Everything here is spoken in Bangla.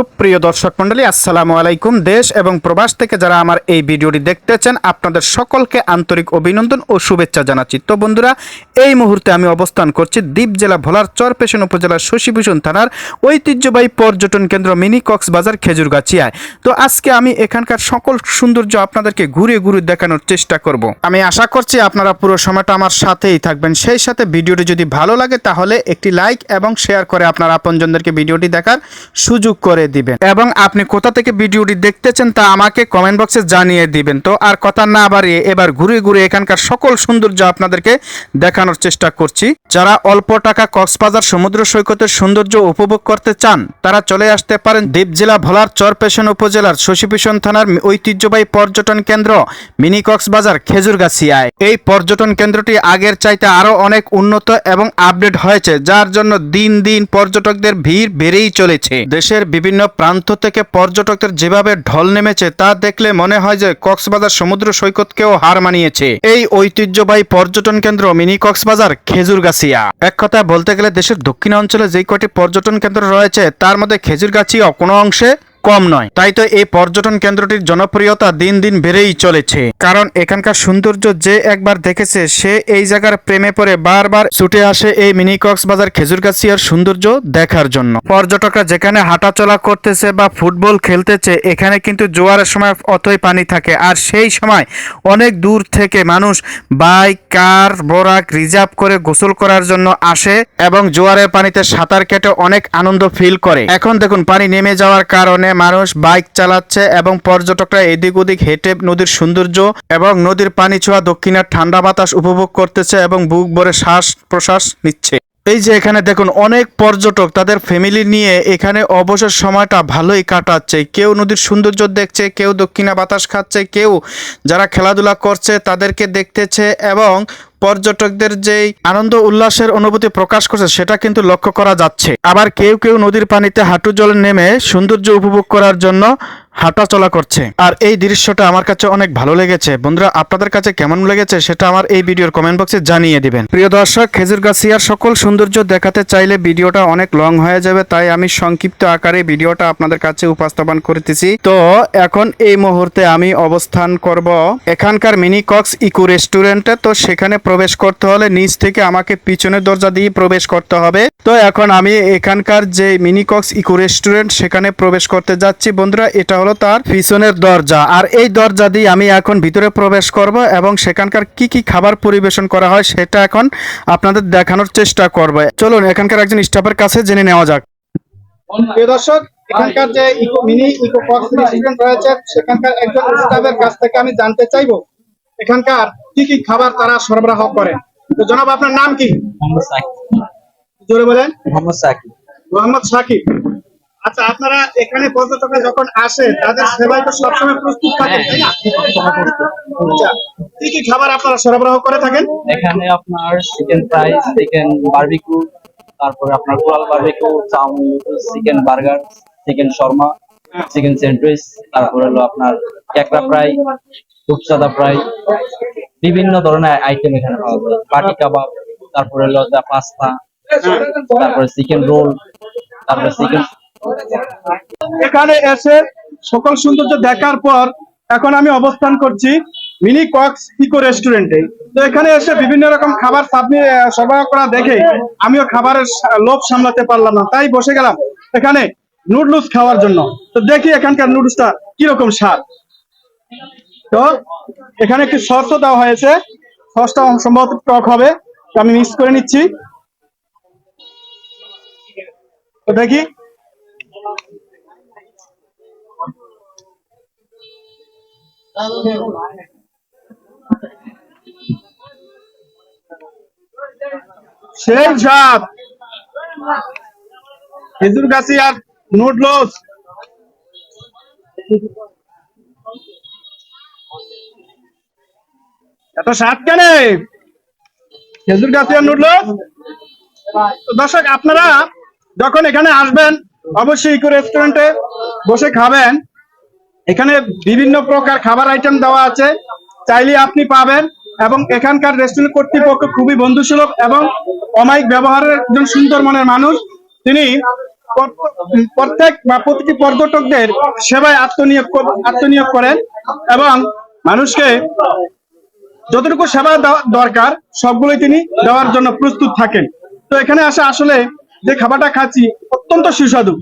সুপ্রিয় দর্শক মন্ডলী আসসালামু আলাইকুম। দেশ এবং প্রবাস থেকে যারা আমার এই ভিডিওটি দেখতেছেন, আপনাদের সকলকে আন্তরিক অভিনন্দন ও শুভেচ্ছা জানাচ্ছি। তো বন্ধুরা, এই মুহূর্তে আমি অবস্থান করছি দ্বীপ জেলা ভোলার চরপেশন উপজেলার শশীভূষণ থানার ঐতিহ্যবাহী পর্যটন কেন্দ্র মিনি কক্সবাজার খেজুরগাছিয়ায়। তো আজকে আমি এখানকার সকল সৌন্দর্য আপনাদেরকে ঘুরে ঘুরে দেখানোর চেষ্টা করব। আমি আশা করছি আপনারা পুরো সময়টা আমার সাথেই থাকবেন। সেই সাথে ভিডিওটি যদি ভালো লাগে, তাহলে একটি লাইক এবং শেয়ার করে আপনার আপনজনদেরকে ভিডিওটি দেখার সুযোগ করে দিবেন। এবং আপনি কোথা থেকে ভিডিওটি দেখতেছেন তা আমাকে কমেন্ট বক্সে জানিয়ে দিবেন। তো আর কথা না বাড়িয়ে এবার ঘুরে ঘুরে এখানকার সকল সৌন্দর্য আপনাদেরকে দেখানোর চেষ্টা করছি। যারা অল্প টাকা কক্সবাজার সমুদ্র সৈকতের সৌন্দর্য উপভোগ করতে চান, তারা চলে আসতে পারেন দ্বীপ জেলা ভোলার চরপেশন উপজেলার শশীভূষণ থানার ঐতিহ্যবাহী পর্যটন কেন্দ্র মিনি কক্সবাজার খেজুরগাছিয়ায়। এই পর্যটন কেন্দ্রটি আগের চাইতে আরও অনেক উন্নত এবং আপডেট হয়েছে, যার জন্য দিন দিন পর্যটকদের ভিড় বেড়েই চলেছে। দেশের বিভিন্ন প্রান্ত থেকে পর্যটকদের যেভাবে ঢল নেমেছে তা দেখলে মনে হয় যে কক্সবাজার সমুদ্র সৈকতকেও হার মানিয়েছে। এই ঐতিহ্যবাহী পর্যটন কেন্দ্র মিনি কক্সবাজার খেজুরগাছিয়া। এক কথায় বলতে গেলে দেশের দক্ষিণ অঞ্চলে যে কটি পর্যটন কেন্দ্র রয়েছে, তার মধ্যে খেজুরগাছিয়া কোনো অংশে কম নয়। তাই তো এই পর্যটন কেন্দ্রটির জনপ্রিয়তা দিন দিন বেড়েই চলেছে। কারণ এখানকার সৌন্দর্য যে একবার দেখেছে, সে এই জায়গার প্রেমে পড়ে বারবার ছুটে আসে এই মিনি কক্সবাজার খেজুরগাছিয়ার সৌন্দর্য দেখার জন্য। পর্যটকরা যেখানে হাঁটাচলা করতেছে বা ফুটবল খেলতেছে, এখানে কিন্তু জোয়ারের সময় অতই পানি থাকে। আর সেই সময় অনেক দূর থেকে মানুষ বাইক, কার, বোরাক, রিজার্ভ করে গোসল করার জন্য আসে এবং জোয়ারের পানিতে সাঁতার কেটে অনেক আনন্দ ফিল করে। এখন দেখুন, পানি নেমে যাওয়ার কারণে মানুষ বাইক চালাচ্ছে এবং পর্যটকরা এদিক ওদিক হেঁটে নদীর সৌন্দর্য এবং নদীর পানি ছোঁয়া দক্ষিণের ঠান্ডা বাতাস উপভোগ করতেছে এবং বুক ভরে শ্বাস প্রশ্বাস নিচ্ছে। এই যে এখানে দেখুন, অনেক পর্যটক তাদের ফ্যামিলি নিয়ে এখানে অবসর সময়টা ভালোই কাটাচ্ছে। কেউ নদীর সৌন্দর্য দেখছে, কেউ দক্ষিণা বাতাস খাচ্ছে, কেউ যারা খেলাধুলা করছে তাদেরকে দেখতেছে এবং পর্যটকদের যেই আনন্দ উল্লাসের অনুভূতি প্রকাশ করছে, সেটা কিন্তু লক্ষ্য করা যাচ্ছে। আবার কেউ কেউ নদীর পানিতে হাঁটু জলে নেমে সৌন্দর্য উপভোগ করার জন্য হাঁটা চলা করছে। আর এই দৃশ্যটা আমার কাছে অনেক ভালো লেগেছে। বন্ধুরা, আপনাদের কাছে কেমন লেগেছে সেটা আমার এই ভিডিওর কমেন্ট বক্সে জানিয়ে দিবেন। প্রিয় দর্শক খেজুরগাছিয়ার সকল সৌন্দর্য দেখাতে চাইলে ভিডিওটা অনেক লং হয়ে যাবে, তাই আমি সংক্ষিপ্ত আকারে ভিডিওটা আপনাদের কাছে উপস্থাপন করতেছি। তো এখন এই মুহূর্তে আমি অবস্থান করব এখানকার মিনি কক্স ইকো রেস্টুরেন্টে। তো সেখানে প্রবেশ করতে হলে নিচ থেকে আমাকে পিছনের দরজা দিয়ে প্রবেশ করতে হবে। তো এখন আমি এখানকার যে মিনি কক্স ইকো রেস্টুরেন্ট, সেখানে প্রবেশ করতে যাচ্ছি। বন্ধুরা, এটা হলো তার পিছনের দরজা। আর এই দরজা দিয়ে আমি এখন ভিতরে প্রবেশ করব এবং সেখানকার কি কি খাবার পরিবেশন করা হয় সেটা এখন আপনাদের দেখানোর চেষ্টা করব। চলুন এখানকার একজন স্টাফের কাছে জেনে নেওয়া যাক। প্রিয় দর্শক এখানকার যে ইকো মিনি ইকো রেস্টুরেন্ট রয়েছে সেখানকার একজন স্টাফের কাছ থেকে আমি জানতে চাইব এখানকার কি কি খাবার তারা সরবরাহ করে। তো জনাব আপনার নাম কি? মোহাম্মদ সাকিব। জোরে বলেন। মোহাম্মদ সাকিব। মোহাম্মদ সাকিব। আচ্ছা আপনারা এখানে পর্যটকরা যখন আসে তাদের সেবায় তো সবসময় প্রস্তুত থাকেন তাই না? আচ্ছা কি কি খাবার আপনারা সরবরাহ করে থাকেন? এখানে আপনার চিকেন ফ্রাই চিকেন বারবিকিউ তারপরে আপনার coral barbecue chow mein chicken burger chicken shawarma chicken sandwich তারপরে হলো আপনার ক্যাকড়া ফ্রাই রূপসাদা ফ্রাই বিভিন্ন ধরনের আইটেম এখানে পাওয়া যায়। পাটি কাবাব তারপরে হলো পাস্তা তারপরে চিকেন রোল তারপরে চিকেন এখানে এসে সকল সৌন্দর্য দেখার পর এখন আমি অবস্থান করছি মিনি কক্স ইকো রেস্টুরেন্টে। তো এখানে এসে বিভিন্ন রকম খাবার সরবরাহ করা দেখে আমিও খাবারের লোভ সামলাতে পারলাম না। তাই বসে গেলাম এখানে নুডলস খাওয়ার জন্য। তো দেখি এখানকার নুডলসটা কীরকম স্বাদ। তো এখানে একটি সসও দেওয়া হয়েছে। সসটা সম্ভবত টক হবে। তো আমি মিক্স করে নিচ্ছি। তো দেখি সেই স্বাদ খেজুর গাছি আর নুডলস এত স্বাদ কেন? খেজুর গাছি আর নুডলস দর্শক, আপনারা যখন এখানে আসবেন, অবশ্যই ইকো রেস্টুরেন্টে বসে খাবেন। এখানে বিভিন্ন প্রকার খাবার আইটেম দেওয়া আছে। চাইলে আপনি পাবেন এবং এখানকার রেস্টুরেন্ট কর্তৃপক্ষ খুবই বন্ধুসুলভ এবং অমায়িক ব্যবহারের একজন সুন্দর মনের মানুষ। তিনি প্রত্যেক বা প্রতিটি পর্যটকদের সেবায় আত্মনিয়োগ আত্মনিয়োগ করেন এবং মানুষকে যতটুকু সেবা দরকার, সবগুলোই তিনি দেওয়ার জন্য প্রস্তুত থাকেন। তো এখানে আসা আসলে যে খাবারটা খাচ্ছি অত্যন্ত সুস্বাদু।